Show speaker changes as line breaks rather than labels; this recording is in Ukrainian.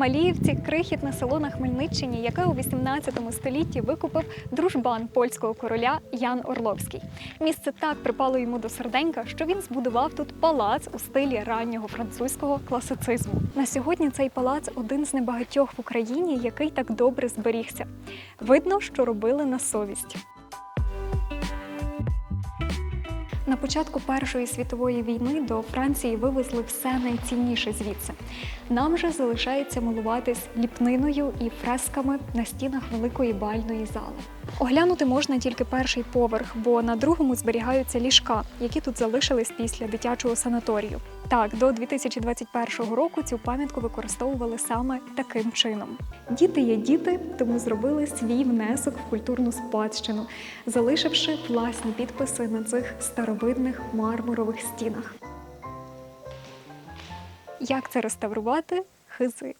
Маліївці крихітне село на Хмельниччині, яке у 18 столітті викупив дружбан польського короля Ян Орловський. Місце так припало йому до серденька, що він збудував тут палац у стилі раннього французького класицизму. На сьогодні цей палац один з небагатьох в Україні, який так добре зберігся. Видно, що робили на совість. На початку Першої світової війни до Франції вивезли все найцінніше звідси. Нам же залишається милуватись ліпниною і фресками на стінах великої бальної зали. Оглянути можна тільки перший поверх, бо на другому зберігаються ліжка, які тут залишились після дитячого санаторію. Так, до 2021 року цю пам'ятку використовували саме таким чином. Діти є діти, тому зробили свій внесок в культурну спадщину, залишивши власні підписи на цих старовидних мармурових стінах. Як це реставрувати? Хизи.